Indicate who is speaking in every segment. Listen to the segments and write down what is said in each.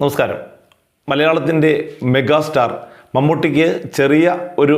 Speaker 1: നമസ്കാരം. മലയാളത്തിന്റെ മെഗാസ്റ്റാർ മമ്മൂട്ടിക്ക് ചെറിയ ഒരു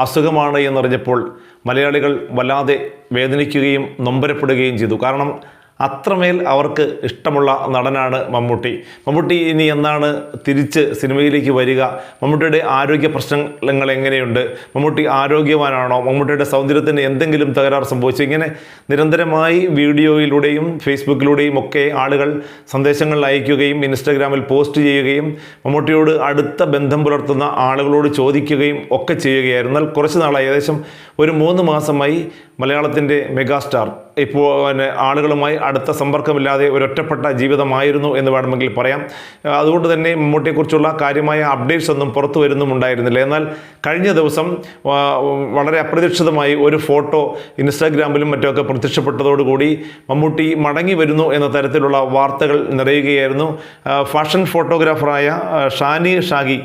Speaker 1: അസുഖമാണ് എന്നറിഞ്ഞപ്പോൾ മലയാളികൾ വല്ലാതെ വേദനിക്കുകയും നൊമ്പരപ്പെടുകയും ചെയ്തു. കാരണം അത്രമേൽ അവർക്ക് ഇഷ്ടമുള്ള നടനാണ് മമ്മൂട്ടി. മമ്മൂട്ടി ഇനി എന്നാണ് തിരിച്ച് സിനിമയിലേക്ക് വരിക? മമ്മൂട്ടിയുടെ ആരോഗ്യ പ്രശ്നങ്ങൾ എങ്ങനെയുണ്ട്? മമ്മൂട്ടി ആരോഗ്യവാനാണോ? മമ്മൂട്ടിയുടെ സൗന്ദര്യത്തിന് എന്തെങ്കിലും തകരാർ സംഭവിച്ചു? ഇങ്ങനെ നിരന്തരമായി വീഡിയോയിലൂടെയും ഫേസ്ബുക്കിലൂടെയും ഒക്കെ ആളുകൾ സന്ദേശങ്ങൾ അയക്കുകയും ഇൻസ്റ്റാഗ്രാമിൽ പോസ്റ്റ് ചെയ്യുകയും മമ്മൂട്ടിയോട് അടുത്ത ബന്ധം പുലർത്തുന്ന ആളുകളോട് ചോദിക്കുകയും ഒക്കെ ചെയ്യുകയായിരുന്നു. എന്നാൽ കുറച്ച് നാളായി ഏകദേശം ഒരു മൂന്ന് മാസമായി മലയാളത്തിന്റെ മെഗാസ്റ്റാർ. ഇപ്പോൾ പിന്നെ ആളുകളുമായി അടുത്ത സമ്പർക്കമില്ലാതെ ഒരൊറ്റപ്പെട്ട ജീവിതമായിരുന്നു എന്ന് വേണമെങ്കിൽ പറയാം. അതുകൊണ്ട് തന്നെ മമ്മൂട്ടിയെക്കുറിച്ചുള്ള കാര്യമായ അപ്ഡേറ്റ്സ് ഒന്നും പുറത്തു വരുന്നുമുണ്ടായിരുന്നില്ല. എന്നാൽ കഴിഞ്ഞ ദിവസം വളരെ അപ്രതീക്ഷിതമായി ഒരു ഫോട്ടോ ഇൻസ്റ്റാഗ്രാമിലും മറ്റുമൊക്കെ പ്രത്യക്ഷപ്പെട്ടതോടുകൂടി മമ്മൂട്ടി മടങ്ങി വരുന്നു എന്ന തരത്തിലുള്ള വാർത്തകൾ നിറയുകയായിരുന്നു. ഫാഷൻ ഫോട്ടോഗ്രാഫറായ ഷാനി ഷാഗി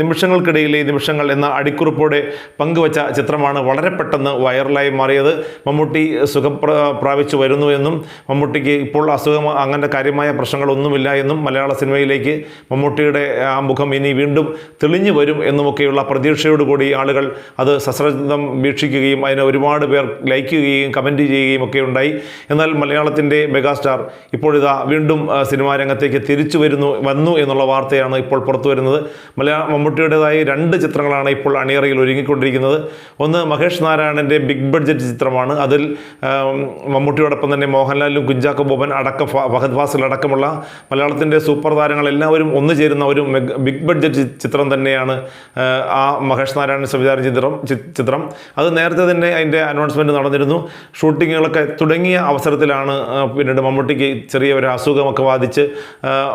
Speaker 1: നിമിഷങ്ങൾക്കിടയിലെ നിമിഷങ്ങൾ എന്ന അടിക്കുറിപ്പോടെ പങ്കുവച്ച ചിത്രമാണ് വളരെ പെട്ടെന്ന് വൈറലായി മാറിയത്. മമ്മൂട്ടി സുഖം പ്ര- പ്രാപിച്ചു വരുന്നു എന്നും മമ്മൂട്ടിക്ക് ഇപ്പോൾ അസുഖം അങ്ങനെ കാര്യമായ പ്രശ്നങ്ങളൊന്നുമില്ല എന്നും മലയാള സിനിമയിലേക്ക് മമ്മൂട്ടിയുടെ ആ മുഖം ഇനി വീണ്ടും തെളിഞ്ഞു വരും എന്നുമൊക്കെയുള്ള പ്രതീക്ഷയോടുകൂടി ആളുകൾ അത് സശ്രദ്ധം വീക്ഷിക്കുകയും അതിനെ ഒരുപാട് പേർ ലൈക്ക് ചെയ്യുകയും കമന്റ് ചെയ്യുകയും ഒക്കെ ഉണ്ടായി. എന്നാൽ മലയാളത്തിന്റെ മെഗാസ്റ്റാർ ഇപ്പോഴിതാ വീണ്ടും സിനിമാ രംഗത്തേക്ക് തിരിച്ചു വരുന്നു വന്നു എന്നുള്ള വാർത്തയാണ് ഇപ്പോൾ പുറത്തു വരുന്നത്. മലയാള മമ്മൂട്ടിയുടേതായി രണ്ട് ചിത്രങ്ങളാണ് ഇപ്പോൾ അണിയറയിൽ ഒരുങ്ങിക്കൊണ്ടിരിക്കുന്നത്. ഒന്ന് മഹേഷ് നാരായണന്റെ ബിഗ് ബഡ്ജറ്റ് ചിത്രമാണ്. അതിൽ മമ്മൂട്ടിയോടൊപ്പം തന്നെ മോഹൻലാലും കുഞ്ചാക്കോ ബോബൻ അടക്കം ഫഹദ് ഫാസിൽ അടക്കമുള്ള മലയാളത്തിന്റെ സൂപ്പർ താരങ്ങളെല്ലാവരും ഒന്നു ചേരുന്ന ഒരു ബിഗ് ബഡ്ജറ്റ് ചിത്രം തന്നെയാണ് ആ, മഹേഷ് നാരായണൻ സംവിധാന ചിത്രം ചിത്രം. അത് നേരത്തെ തന്നെ അതിന്റെ അനൗൺസ്മെന്റ് നടന്നിരുന്നു. ഷൂട്ടിങ്ങുകളൊക്കെ തുടങ്ങിയ അവസരത്തിലാണ് പിന്നീട് മമ്മൂട്ടിക്ക് ചെറിയ ഒരു അസുഖമൊക്കെ ബാധിച്ച്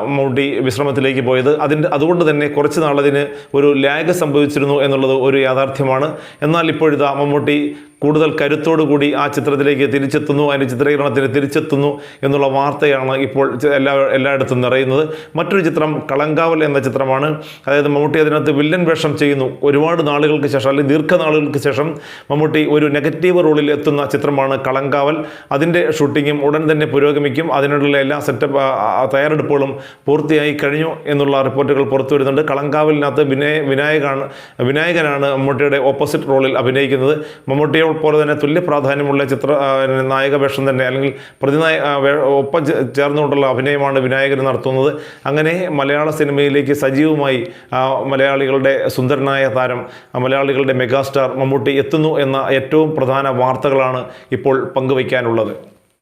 Speaker 1: മമ്മൂട്ടി വിശ്രമത്തിലേക്ക് പോയത്. അതിന്റെ അതുകൊണ്ട് തന്നെ കുറച്ച് നാളതിന് ഒരു ലാഗ് സംഭവിച്ചിരുന്നു എന്നുള്ളത് ഒരു യാഥാർത്ഥ്യമാണ്. എന്നാൽ ഇപ്പോഴിതാ മമ്മൂട്ടി കൂടുതൽ കരുത്തോടു കൂടി ആ ചിത്രത്തിലേക്ക് തിരിച്ചെത്തുന്നു അതിന്റെ ചിത്രീകരണത്തിന് തിരിച്ചെത്തുന്നു എന്നുള്ള വാർത്തയാണ് ഇപ്പോൾ എല്ലാ എല്ലായിടത്തും നിറയുന്നത്. മറ്റൊരു ചിത്രം കളങ്കാവൽ എന്ന ചിത്രമാണ്. അതായത് മമ്മൂട്ടി അതിനകത്ത് വില്ലൻ വേഷം ചെയ്യുന്നു. ഒരുപാട് നാളുകൾക്ക് ശേഷം അല്ലെങ്കിൽ ദീർഘനാളുകൾക്ക് ശേഷം മമ്മൂട്ടി ഒരു നെഗറ്റീവ് റോളിൽ എത്തുന്ന ചിത്രമാണ് കളങ്കാവൽ. അതിന്റെ ഷൂട്ടിങ്ങും ഉടൻ തന്നെ പുരോഗമിക്കും. അതിനുള്ള എല്ലാ സെറ്റപ്പ് തയ്യാറെടുപ്പുകളും പൂർത്തിയായി കഴിഞ്ഞു എന്നുള്ള റിപ്പോർട്ടുകൾ പുറത്തു വരുന്നുണ്ട്. കളങ്കാവലിനകത്ത് വിനയ വിനായകാണ് വിനായകനാണ് മമ്മൂട്ടിയുടെ ഓപ്പോസിറ്റ് റോളിൽ അഭിനയിക്കുന്നത്. മമ്മൂട്ടിയെ പോലെ തന്നെ തുല്യ പ്രാധാന്യമുള്ള ചിത്ര നായക വേഷം തന്നെ അല്ലെങ്കിൽ പ്രതിനായ ഒപ്പം ചേർന്നുകൊണ്ടുള്ള അഭിനയമാണ് വിനായകൻ നടത്തുന്നത്. അങ്ങനെ മലയാള സിനിമയിലേക്ക് സജീവമായി മലയാളികളുടെ സുന്ദരനായ താരം മലയാളികളുടെ മെഗാസ്റ്റാർ മമ്മൂട്ടി എത്തുന്നു എന്ന ഏറ്റവും പ്രധാന വാർത്തകളാണ് ഇപ്പോൾ പങ്കുവയ്ക്കാനുള്ളത്.